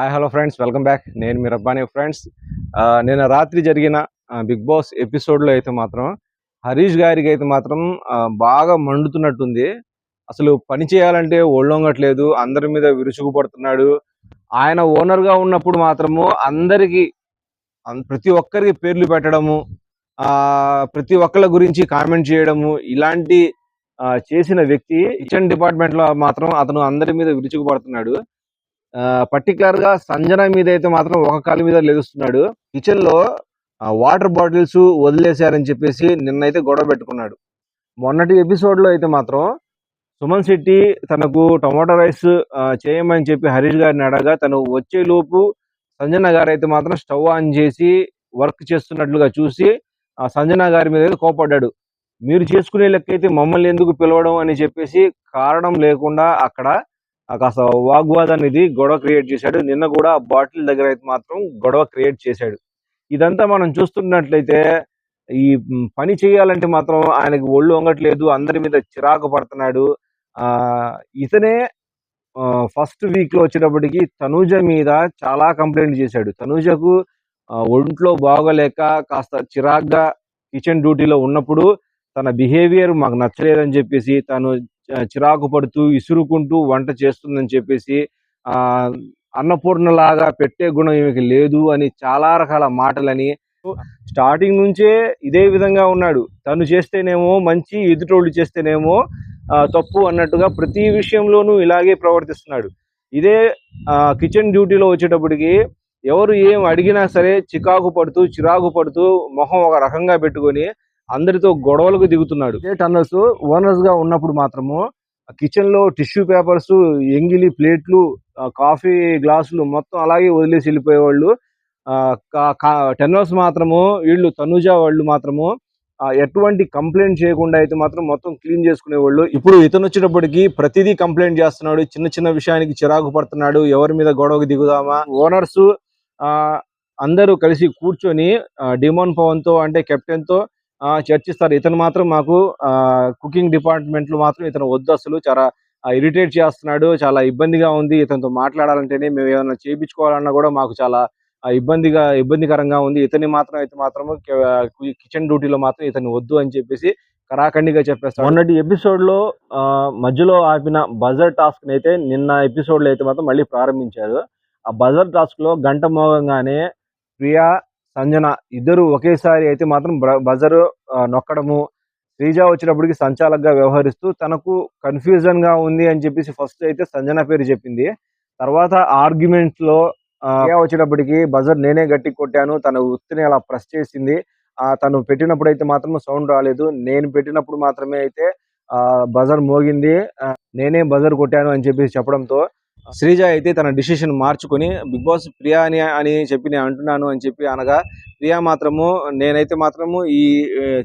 Hi hello friends welcome back నేను మీ Rabbani friends నేను రాత్రి జరిగిన బిగ్ బాస్ ఎపిసోడ్లో అయితే మాత్రం హరీష్ గారికి అయితే మాత్రం బాగా మండుతున్నట్టుంది. అసలు పని చేయాలంటే ఒళ్ళొంగట్లేదు అందరి మీద విరుచుకు పడుతున్నాడు. ఆయన ఓనర్గా ఉన్నప్పుడు మాత్రము అందరికి ప్రతి ఒక్కరికి పేర్లు పెట్టడము ఆ ప్రతి ఒక్కళ్ళ గురించి కామెంట్ చేయడము ఇలాంటి చేసిన వ్యక్తి కిచెన్ డిపార్ట్మెంట్లో మాత్రం అతను అందరి మీద విరుచుకు పడుతున్నాడు పర్టికులర్గా సంజన మీద అయితే మాత్రం ఒక కాలు మీద లెగుస్తున్నాడు కిచెన్లో వాటర్ బాటిల్స్ వదిలేశారని చెప్పేసి నిన్నైతే గొడవ పెట్టుకున్నాడు. మొన్నటి ఎపిసోడ్లో అయితే మాత్రం సుమన్ శెట్టి తనకు టమాటో రైస్ చేయమని చెప్పి హరీష్ గారిని అడగా తను వచ్చే లోపు సంజన గారు అయితే మాత్రం స్టవ్ ఆన్ చేసి వర్క్ చేస్తున్నట్లుగా చూసి ఆ సంజన గారి మీద అయితే కోపడ్డాడు. మీరు చేసుకునే లెక్క అయితే మమ్మల్ని ఎందుకు పిలవడం అని చెప్పేసి కారణం లేకుండా అక్కడ కాస్త వాగ్వాద్ ఇది గొడవ క్రియేట్ చేశాడు. నిన్న కూడా బాటిల్ దగ్గర అయితే మాత్రం గొడవ క్రియేట్ చేశాడు. ఇదంతా మనం చూస్తున్నట్లయితే ఈ పని చేయాలంటే మాత్రం ఆయనకు ఒళ్ళు వంగట్లేదు అందరి మీద చిరాకు పడుతున్నాడు. ఇతనే ఫస్ట్ వీక్లో వచ్చేటప్పటికి తనూజ మీద చాలా కంప్లైంట్ చేశాడు. తనూజకు ఒంట్లో బాగోలేక కాస్త చిరాగ్గా కిచెన్ డ్యూటీలో ఉన్నప్పుడు తన బిహేవియర్ మాకు నచ్చలేదని చెప్పేసి తను చిరాకు పడుతూ ఇసురుకుంటూ వంట చేస్తుందని చెప్పేసి ఆ అన్నపూర్ణలాగా పెట్టే గుణం ఈమెకి లేదు అని చాలా రకాల మాటలని స్టార్టింగ్ నుంచే ఇదే విధంగా ఉన్నాడు. తను చేస్తేనేమో మంచి ఎదుటోళ్ళు చేస్తేనేమో తప్పు అన్నట్టుగా ప్రతి విషయంలోనూ ఇలాగే ప్రవర్తిస్తున్నాడు. ఇదే కిచెన్ డ్యూటీలో వచ్చేటప్పటికి ఎవరు ఏం అడిగినా సరే చికాకు పడుతూ చిరాకు పడుతూ మొహం ఒక రకంగా పెట్టుకొని అందరితో గొడవలకు దిగుతున్నాడు. ఇదే టన్నర్స్ ఓనర్స్గా ఉన్నప్పుడు మాత్రము కిచెన్లో టిష్యూ పేపర్స్ ఎంగిలి ప్లేట్లు కాఫీ గ్లాసులు మొత్తం అలాగే వదిలేసి వెళ్ళిపోయేవాళ్ళు. టెన్నర్స్ మాత్రము వీళ్ళు తనుజ వాళ్ళు మాత్రము ఎటువంటి కంప్లైంట్ చేయకుండా అయితే మాత్రం మొత్తం క్లీన్ చేసుకునేవాళ్ళు. ఇప్పుడు ఇతను వచ్చేటప్పటికి ప్రతిదీ కంప్లైంట్ చేస్తున్నాడు చిన్న చిన్న విషయానికి చిరాకు పడుతున్నాడు ఎవరి మీద గొడవకు దిగుదామా? ఓనర్స్ ఆ అందరూ కలిసి కూర్చొని డిమాండ్ డిమోన్ పవన్తో అంటే కెప్టెన్తో చర్చిస్తారు. ఇతను మాత్రం మాకు కుకింగ్ డిపార్ట్మెంట్లో మాత్రం ఇతను వద్దు అసలు. చాలా ఇరిటేట్ చేస్తున్నాడు. చాలా ఇబ్బందిగా ఉంది. ఇతనితో మాట్లాడాలంటేనే మేము ఏమైనా చేయించుకోవాలన్నా కూడా మాకు చాలా ఇబ్బందిగా ఇబ్బందికరంగా ఉంది. ఇతని మాత్రం అయితే మాత్రం కిచెన్ డ్యూటీలో మాత్రం ఇతను వద్దు అని చెప్పేసి కరాఖండిగా చెప్పేస్తాడు. మొన్నటి ఎపిసోడ్లో మధ్యలో ఆపిన బజర్ టాస్క్ అయితే నిన్న ఎపిసోడ్లో అయితే మాత్రం మళ్ళీ ప్రారంభించారు. ఆ బజర్ టాస్క్లో గంట మోగంగానే ప్రియా సంజన ఇద్దరు ఒకేసారి అయితే మాత్రం బజర్ నొక్కడము శ్రీజ వచ్చినప్పటికి సంచాలకుగా వ్యవహరిస్తూ తనకు కన్ఫ్యూజన్గా ఉంది అని చెప్పేసి ఫస్ట్ అయితే సంజన పేరు చెప్పింది. తర్వాత ఆర్గ్యుమెంట్స్లో వచ్చేటప్పటికి బజర్ నేనే గట్టి కొట్టాను తన వృత్తిని అలా ప్రెస్ చేసింది. ఆ తను పెట్టినప్పుడు అయితే మాత్రం సౌండ్ రాలేదు. నేను పెట్టినప్పుడు మాత్రమే అయితే ఆ బజర్ మోగింది. నేనే బజర్ కొట్టాను అని చెప్పేసి చెప్పడంతో శ్రీజ అయితే తన డిసిషన్ మార్చుకొని బిగ్ బాస్ ప్రియా అని అని చెప్పి నేను అంటున్నాను అని చెప్పి అనగా ప్రియా మాత్రము నేనైతే మాత్రము ఈ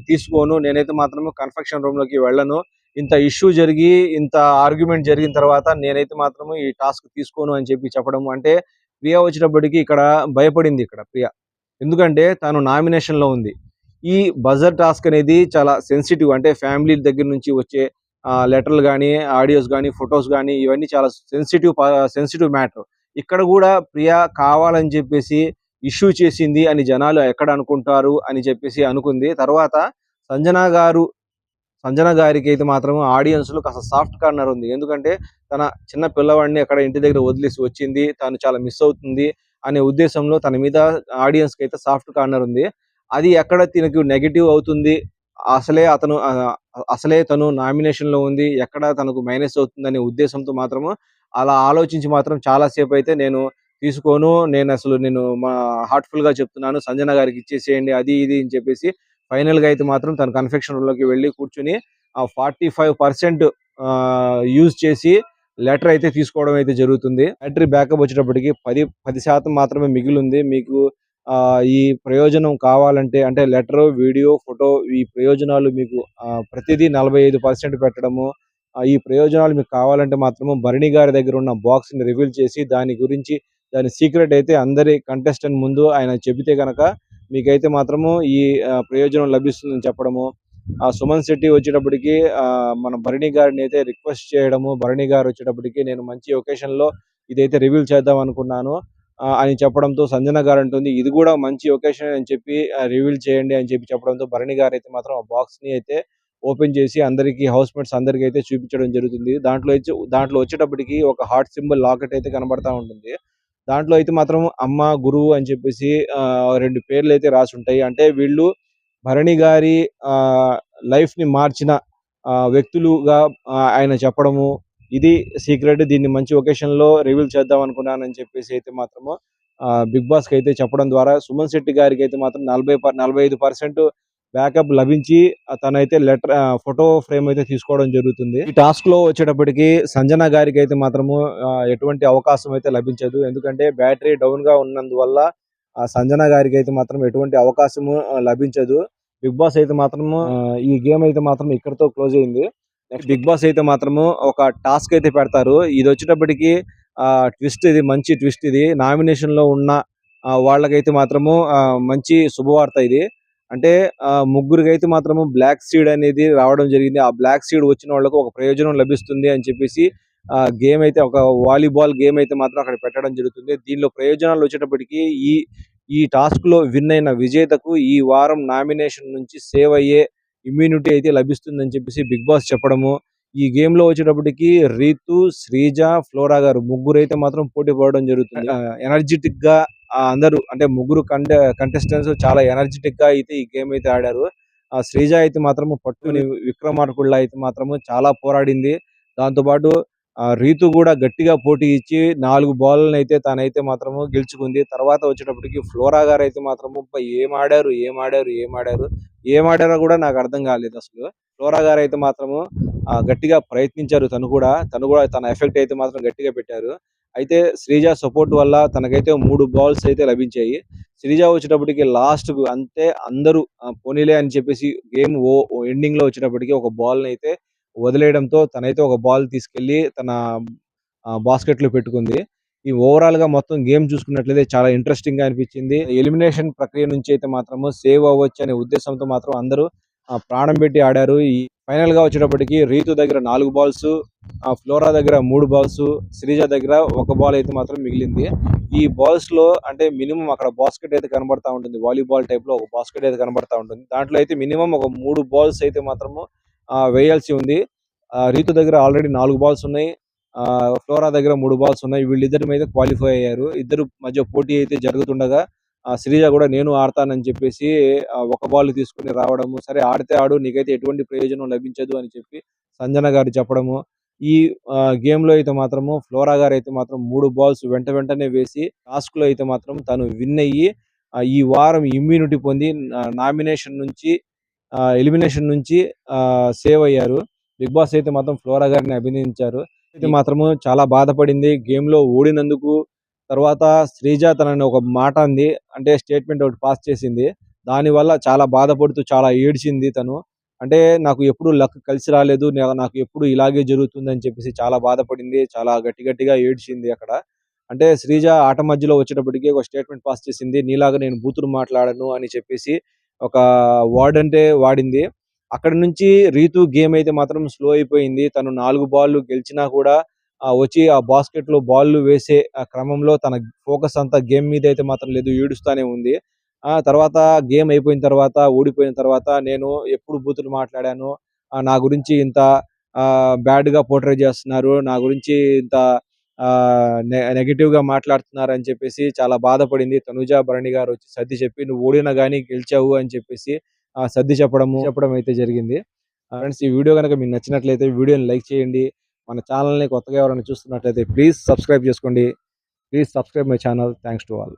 తీసుకోను నేనైతే మాత్రము కన్ఫెక్షన్ రూమ్లోకి వెళ్ళను. ఇంత ఇష్యూ జరిగి ఇంత ఆర్గ్యుమెంట్ జరిగిన తర్వాత నేనైతే మాత్రము ఈ టాస్క్ తీసుకోను అని చెప్పి చెప్పడం అంటే ప్రియా వచ్చినప్పటికీ ఇక్కడ భయపడింది ఇక్కడ ప్రియా. ఎందుకంటే తను నామినేషన్లో ఉంది. ఈ బజర్ టాస్క్ అనేది చాలా సెన్సిటివ్ అంటే ఫ్యామిలీ దగ్గర నుంచి వచ్చే లెటర్లు కానీ ఆడియోస్ కానీ ఫొటోస్ కానీ ఇవన్నీ చాలా సెన్సిటివ్ సెన్సిటివ్ మ్యాటర్. ఇక్కడ కూడా ప్రియా కావాలని చెప్పేసి ఇష్యూ చేసింది అని జనాలు ఎక్కడ అనుకుంటారు అని చెప్పేసి అనుకుంది. తర్వాత సంజన గారు సంజన గారికి అయితే మాత్రం ఆడియన్స్లో కాస్త సాఫ్ట్ కార్నర్ ఉంది. ఎందుకంటే తన చిన్న పిల్లవాడిని అక్కడ ఇంటి దగ్గర వదిలేసి వచ్చింది తను చాలా మిస్ అవుతుంది అనే ఉద్దేశంలో తన మీద ఆడియన్స్కి అయితే సాఫ్ట్ కార్నర్ ఉంది. అది ఎక్కడ తినకు నెగిటివ్ అవుతుంది అసలే అతను అసలే తను నామినేషన్లో ఉంది. ఎక్కడ తనకు మైనస్ అవుతుందనే ఉద్దేశంతో మాత్రము అలా ఆలోచించి మాత్రం చాలాసేపు అయితే నేను తీసుకోను. నేను అసలు నేను మా హార్ట్ఫుల్గా చెప్తున్నాను. సంజన గారికి ఇచ్చేసేయండి అది ఇది అని చెప్పేసి ఫైనల్గా అయితే మాత్రం తన కన్ఫెక్షన్లోకి వెళ్ళి కూర్చుని ఆ ఫార్టీ ఫైవ్ పర్సెంట్ యూజ్ చేసి లెటర్ అయితే తీసుకోవడం అయితే జరుగుతుంది. బ్యాటరీ బ్యాకప్ వచ్చేటప్పటికి పది పది శాతం మాత్రమే మిగిలి ఉంది. మీకు ఈ ప్రయోజనం కావాలంటే అంటే లెటర్ వీడియో ఫోటో ఈ ప్రయోజనాలు మీకు ప్రతిదీ నలభై ఐదు పర్సెంట్ పెట్టడము ఈ ప్రయోజనాలు మీకు కావాలంటే మాత్రము భరణి గారి దగ్గర ఉన్న బాక్స్ని రివీల్ చేసి దాని గురించి దాని సీక్రెట్ అయితే అందరి కంటెస్టెంట్ ముందు ఆయన చెబితే కనుక మీకైతే మాత్రము ఈ ప్రయోజనం లభిస్తుందని చెప్పడము. ఆ సుమన్ శెట్టి వచ్చేటప్పటికి ఆ మన భరణి గారిని అయితే రిక్వెస్ట్ చేయడము భరణి గారు వచ్చేటప్పటికి నేను మంచి ఒకేషన్లో ఇదైతే రివీల్ చేద్దాం అనుకున్నాను. అని చెప్పడంతో సంజన గారు అంటుంది ఇది కూడా మంచి ఒకేషన్ అని చెప్పి రివీల్ చేయండి అని చెప్పి చెప్పడంతో భరణి గారు అయితే మాత్రం ఆ బాక్స్ని అయితే ఓపెన్ చేసి అందరికి హౌస్ మేట్స్ అందరికీ అయితే చూపించడం జరుగుతుంది. దాంట్లో అయితే దాంట్లో వచ్చేటప్పటికి ఒక హార్ట్ సింబల్ లాకెట్ అయితే కనబడతా ఉంటుంది. దాంట్లో అయితే మాత్రం అమ్మ గురువు అని చెప్పేసి రెండు పేర్లు అయితే రాసి ఉంటాయి. అంటే వీళ్ళు భరణి గారి ఆ లైఫ్ని మార్చిన ఆ, వ్యక్తులుగా ఆయన చెప్పడము ఇది సీక్రెట్ దీన్ని మంచి ఒకేషన్లో రివీల్ చేద్దాం అనుకున్నానని చెప్పేసి అయితే మాత్రము బిగ్ బాస్కి అయితే చెప్పడం ద్వారా సుమన్ శెట్టి గారికి అయితే మాత్రం నలభై నలభై ఐదు పర్సెంట్ బ్యాకప్ లభించి తనైతే లెటర్ ఫోటో ఫ్రేమ్ అయితే తీసుకోవడం జరుగుతుంది. ఈ టాస్క్లో వచ్చేటప్పటికి సంజన గారికి అయితే మాత్రము ఎటువంటి అవకాశం అయితే లభించదు. ఎందుకంటే బ్యాటరీ డౌన్గా ఉన్నందువల్ల ఆ సంజన గారికి అయితే మాత్రం ఎటువంటి అవకాశము లభించదు. బిగ్ బాస్ అయితే మాత్రము ఈ గేమ్ అయితే మాత్రం ఇక్కడతో క్లోజ్ అయింది. నెక్స్ట్ బిగ్ బాస్ అయితే మాత్రము ఒక టాస్క్ అయితే పెడతారు. ఇది వచ్చేటప్పటికి ట్విస్ట్ ఇది మంచి ట్విస్ట్ ఇది. నామినేషన్లో ఉన్న వాళ్ళకైతే మాత్రము మంచి శుభవార్త ఇది. అంటే ముగ్గురికైతే ముగ్గురికి అయితే మాత్రము బ్లాక్ సీడ్ అనేది రావడం జరిగింది. ఆ బ్లాక్ సీడ్ వచ్చిన వాళ్ళకు ఒక ప్రయోజనం లభిస్తుంది అని చెప్పేసి గేమ్ అయితే ఒక వాలీబాల్ గేమ్ అయితే మాత్రం అక్కడ పెట్టడం జరుగుతుంది. దీనిలో ప్రయోజనాలు వచ్చేటప్పటికి ఈ ఈ టాస్క్లో విన్ అయిన విజేతకు ఈ వారం నామినేషన్ నుంచి సేవ్ అయ్యే ఇమ్యూనిటీ అయితే లభిస్తుందని చెప్పేసి బిగ్ బాస్ చెప్పడము. ఈ గేమ్లో వచ్చేటప్పటికి రీతు శ్రీజ ఫ్లోరా గారు ముగ్గురు అయితే మాత్రం పోటీ పడడం జరుగుతుంది. ఎనర్జెటిక్గా అందరూ అంటే ముగ్గురు కంట కంటెస్టెంట్స్ చాలా ఎనర్జెటిక్గా అయితే ఈ గేమ్ అయితే ఆడారు. ఆ శ్రీజ అయితే మాత్రము పట్టుని విక్రమార్కుళ్ళ అయితే మాత్రము చాలా పోరాడింది. దాంతో పాటు ఆ రీతు కూడా గట్టిగా పోటీ ఇచ్చి నాలుగు బాల్లను అయితే తనైతే మాత్రము గెలుచుకుంది. తర్వాత వచ్చేటప్పటికి ఫ్లోరా గారు అయితే మాత్రము ఏం ఆడారు ఏం ఆడారు ఏం ఆడారు ఏం ఆడారో కూడా నాకు అర్థం కాలేదు అసలు. ఫ్లోరా గారు అయితే మాత్రము గట్టిగా ప్రయత్నించారు తను కూడా. తను కూడా తన ఎఫెక్ట్ అయితే మాత్రం గట్టిగా పెట్టారు. అయితే శ్రీజ సపోర్ట్ వల్ల తనకైతే మూడు బాల్స్ అయితే లభించాయి. శ్రీజ వచ్చేటప్పటికి లాస్ట్ అంతే అందరూ పోనీలే అని చెప్పేసి గేమ్ ఓ ఎండింగ్లో వచ్చేటప్పటికి ఒక బాల్ అయితే వదిలేయడంతో తనైతే ఒక బాల్ తీసుకెళ్ళి తన బాస్కెట్లో పెట్టుకుంది. ఈ ఓవరాల్గా మొత్తం గేమ్ చూసుకున్నట్లయితే చాలా ఇంట్రెస్టింగ్గా అనిపించింది. ఎలిమినేషన్ ప్రక్రియ నుంచి అయితే మాత్రము సేవ్ అవ్వచ్చు అనే ఉద్దేశంతో మాత్రం అందరూ ప్రాణం పెట్టి ఆడారు. ఈ ఫైనల్గా వచ్చేటప్పటికి రీతు దగ్గర నాలుగు బాల్స్ ఆ ఫ్లోరా దగ్గర మూడు బాల్స్ శ్రీజ దగ్గర ఒక బాల్ అయితే మాత్రం మిగిలింది. ఈ బాల్స్లో అంటే మినిమం అక్కడ బాస్కెట్ అయితే కనబడతా ఉంటుంది. వాలీబాల్ టైప్లో ఒక బాస్కెట్ అయితే కనబడతా ఉంటుంది. దాంట్లో అయితే మినిమం ఒక మూడు బాల్స్ అయితే మాత్రము వేయాల్సి ఉంది. ఆ, రీతు దగ్గర ఆల్రెడీ నాలుగు బాల్స్ ఉన్నాయి. ఆ, ఫ్లోరా దగ్గర మూడు బాల్స్ ఉన్నాయి. వీళ్ళిద్దరి మీద క్వాలిఫై అయ్యారు. ఇద్దరు మధ్య పోటీ అయితే జరుగుతుండగా శ్రీజ కూడా నేను ఆడతానని చెప్పేసి ఒక బాల్ తీసుకుని రావడము సరే ఆడితే ఆడు నీకైతే ఎటువంటి ప్రయోజనం లభించదు అని చెప్పి సంజన గారు చెప్పడము. ఈ గేమ్లో అయితే మాత్రము ఫ్లోరా గారు అయితే మాత్రం మూడు బాల్స్ వెంట వెంటనే వేసి టాస్క్లో అయితే మాత్రం తను విన్ అయ్యి ఈ వారం ఇమ్యూనిటీ పొంది నామినేషన్ నుంచి ఎలిమినేషన్ నుంచి సేవ్ అయ్యారు. బిగ్ బాస్ అయితే మాత్రం ఫ్లోరా గారిని అభినందించారు. ఇది మాత్రము చాలా బాధపడింది. గేమ్లో ఓడినందుకు తర్వాత శ్రీజ తనని ఒక మాట అంది. అంటే స్టేట్మెంట్ ఒకటి పాస్ చేసింది. దానివల్ల చాలా బాధపడుతూ చాలా ఏడ్చింది తను. అంటే నాకు ఎప్పుడు లక్ కలిసి రాలేదు. నాకు ఎప్పుడు ఇలాగే జరుగుతుంది అని చెప్పేసి చాలా బాధపడింది. చాలా గట్టి గట్టిగా ఏడ్చింది అక్కడ. అంటే శ్రీజ ఆట మధ్యలో వచ్చేటప్పటికి ఒక స్టేట్మెంట్ పాస్ చేసింది. నీలాగా నేను బూతులు మాట్లాడను అని చెప్పేసి ఒక వార్డ్ అంటే వాడింది. అక్కడ నుంచి రీతు గేమ్ అయితే మాత్రం స్లో అయిపోయింది. తను నాలుగు బాల్ గెలిచినా కూడా వచ్చి ఆ బాస్కెట్లో బాల్ వేసే ఆ క్రమంలో తన ఫోకస్ అంతా గేమ్ మీద అయితే మాత్రం లేదు ఏడుస్తానే ఉంది. ఆ తర్వాత గేమ్ అయిపోయిన తర్వాత ఓడిపోయిన తర్వాత నేను ఎప్పుడు బూతులు మాట్లాడాను. నా గురించి ఇంత బ్యాడ్గా చేస్తున్నారు. నా గురించి ఇంత నెగిటివ్గా మాట్లాడుతున్నారు అని చెప్పేసి చాలా బాధపడింది. తనుజ భరణి గారు వచ్చి సర్ది చెప్పి నువ్వు ఓడినా గానీ గెలిచావు అని చెప్పేసి ఆ సర్ది చెప్పడము చెప్పడం అయితే జరిగింది. ఫ్రెండ్స్ ఈ వీడియో కనుక మీకు నచ్చినట్లయితే వీడియోని లైక్ చేయండి. మన ఛానల్ని కొత్తగా ఎవరైనా చూస్తున్నట్లయితే ప్లీజ్ సబ్స్క్రైబ్ చేసుకోండి. Please subscribe my channel. Thanks to all.